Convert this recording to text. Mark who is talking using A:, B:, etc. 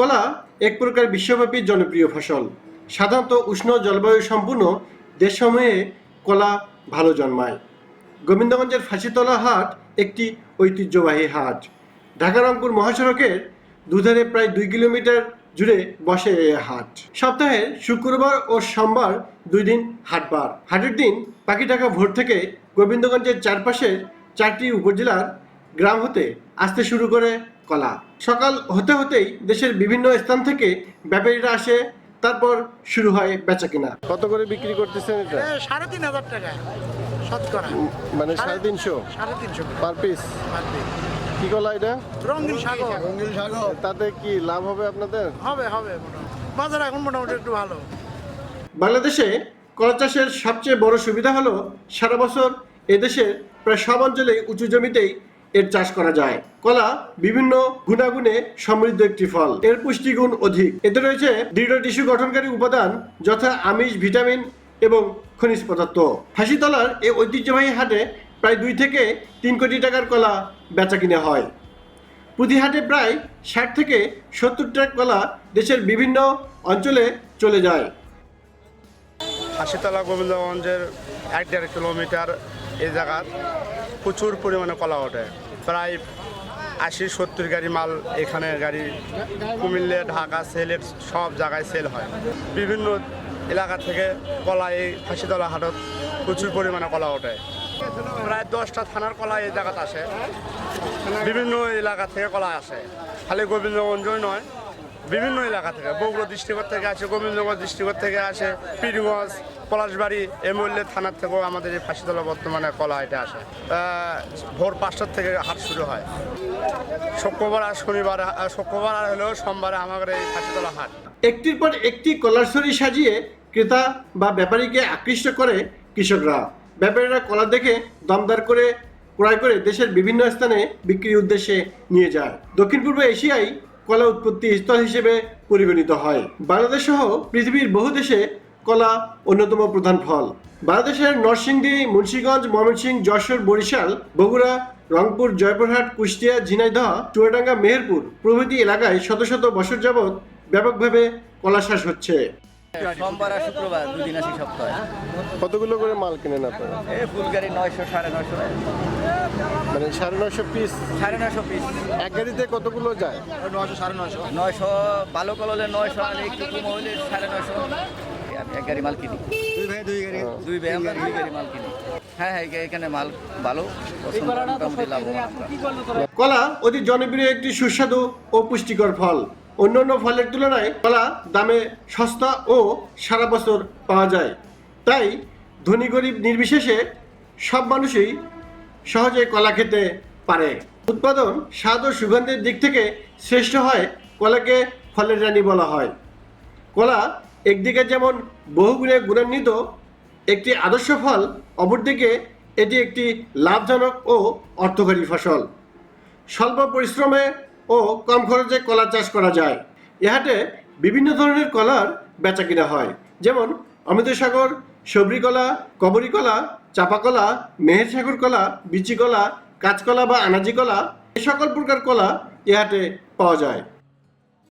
A: কলা এক প্রকার বিশ্বব্যাপী জনপ্রিয় ফসল। সাধারণত উষ্ণ জলবায়ু সম্পূর্ণ দেশসমূহে কলা ভালো জন্মায়। গোবিন্দগঞ্জের ফাঁসিতলা হাট একটি ঐতিহ্যবাহী হাট। ঢাকা রংপুর মহাসড়কের দুধারে প্রায় দুই কিলোমিটার জুড়ে বসে এই হাট। সপ্তাহে শুক্রবার ও সোমবার দুই দিন হাটবার হাটের দিন পাখি টাকা ভোর থেকে গোবিন্দগঞ্জের চারপাশের চারটি উপজেলার গ্রাম হতে আসতে শুরু করে কলা। সকাল হতে হতেই দেশের বিভিন্ন স্থান থেকে ব্যাপারীরা আসে তারপর শুরু হয় বেচা কেনা। কত করে বিক্রি করতেছেন এটা?
B: এ, সাড়ে তিন হাজার টাকা শতকরা।
A: মানে সাড়ে তিনশো?
B: সাড়ে তিনশো
A: পার পিস? কি কলা এটা?
B: রঙিন সাগর রঙিন সাগর
A: তাতে কি লাভ হবে আপনাদের?
B: হবে হবে বাজার এখন মোটামুটি একটু ভালো।
A: বাংলাদেশে কলা চাষের সবচেয়ে বড় সুবিধা হলো সারা বছর এদেশের প্রায় সব অঞ্চলে উঁচু জমিতেই এর চাষ করা যায়। কলা বিভিন্ন গুণাগুণে সমৃদ্ধ একটি ফল। এর পুষ্টিগুণ অধিক। এতে রয়েছে দৃঢ় টিস্যু গঠনকারী উপাদান যথা আমিষ, ভিটামিন এবং খনিজ পদার্থ। ফাঁসিতলার এই ঐতিহ্যবাহী হাটে প্রায় দুই থেকে তিন কোটি টাকার কলা বেচা কিনা হয়। প্রতি হাটে প্রায় ষাট থেকে সত্তর ট্রাক কলা দেশের বিভিন্ন অঞ্চলে চলে যায়।
C: হাসিতলা গোবিন্দগঞ্জের এক দেড় কিলোমিটার এই জায়গার প্রচুর পরিমাণে কলা ওঠে। প্রায় আশি, সত্তর গাড়ি মাল এখানে গাড়ি, কুমিল্লে, ঢাকা সেলের সব জায়গায় সেল হয়। বিভিন্ন এলাকা থেকে কলা এই ফাঁসিতলা হাটত প্রচুর পরিমাণে কলা ওঠে। প্রায় দশটা থানার কলা এই জায়গাতে আসে। বিভিন্ন এলাকা থেকে কলা আসে। খালি গোবিন্দগঞ্জই নয় বিভিন্ন এলাকা থেকে, বগুড়া ডিস্ট্রিক্ট থেকে আসে, গোবিন্দগঞ্জ ডিস্ট্রিক্ট থেকে আসে, পীরগঞ্জ, পলাশবাড়ি, এমএলএ থানার থেকেও আমাদের এই ফাঁসিতলা বর্তমানে কলা এটা আসে। ভোর পাঁচটার থেকে হাট শুরু হয়। শুক্রবার আর শনিবার শুক্রবার আর হলেও সোমবারে আমাদের এই ফাঁসিতলা হাট।
A: একটির পর একটি কলার ছড়ি সাজিয়ে ক্রেতা বা ব্যাপারীকে আকৃষ্ট করে কৃষকরা। ব্যাপারীরা কলা দেখে দমদার করে, ক্রয় করে দেশের বিভিন্ন স্থানে বিক্রির উদ্দেশ্যে নিয়ে যায়। দক্ষিণ পূর্ব এশিয়ায় কলা উৎপত্তি স্থল হিসেবে পরিগণিত হয়। বাংলাদেশ সহ পৃথিবীর বহু দেশে কলা অন্যতম প্রধান ফল। বাংলাদেশের নরসিংদী, মুন্সীগঞ্জ, ময়মনসিংহ, যশোর, বরিশাল, বগুড়া, রংপুর, জয়পুরহাট, কুষ্টিয়া, ঝিনাইদহ, চুয়াডাঙ্গা, মেহেরপুর প্রভৃতি এলাকায় শত শত বছর যাবৎ ব্যাপকভাবে কলা চাষ হচ্ছে।
D: সোমবার আর শুক্রবার দুদিন আসি সপ্তাহে।
A: কতগুলো করে মাল কিনেন আপনারা?
D: এই ফুলগাড়ি নয়শো সাড়ে নয়শো।
A: মানে সাড়ে নয়শো পিস
D: সাড়ে নয়শো পিস
A: এক গাড়িতে কতগুলো যায়?
B: নয়শো সাড়ে নয়শো।
D: নয়শো ভালো কল হলে নয়শো আর একটু কম হলে সাড়ে নয়শো। আমি এক গাড়ি মাল কিনি।
B: দুই ভাই দুই গাড়ি।
D: দুই ভাই আমরা দুই গাড়ি মাল কিনি। হ্যাঁ হ্যাঁ এখানে মাল ভালো।
A: কলা অতি জনপ্রিয় একটি সুস্বাদু ও পুষ্টিকর ফল। অন্যান্য ফলের তুলনায় কলা দামে সস্তা ও সারা বছর পাওয়া যায়। তাই ধনী গরিব নির্বিশেষে সব মানুষই সহজে কলা খেতে পারে। উৎপাদন, স্বাদ ও সুগন্ধের দিক থেকে শ্রেষ্ঠ হয় কলাকে ফলের রানী বলা হয়। কলা একদিকে যেমন বহুগুণে গুণান্বিত, একটি আদর্শ ফল, অপরদিকে এটি একটি লাভজনক ও অর্থকারী ফসল। স্বল্প পরিশ্রমে ও কম খরচে কলা চাষ করা যায়। এ হাটে বিভিন্ন ধরনের কলার বেচা কিনা হয়। যেমন অমৃতসাগর, সবরি কলা, কবরি কলা, চাপা কলা, মেহের সাগর কলা, বিচি কলা, কাঁচকলা বা আনাজি কলা, এ সকল প্রকার কলা এ হাটে পাওয়া যায়।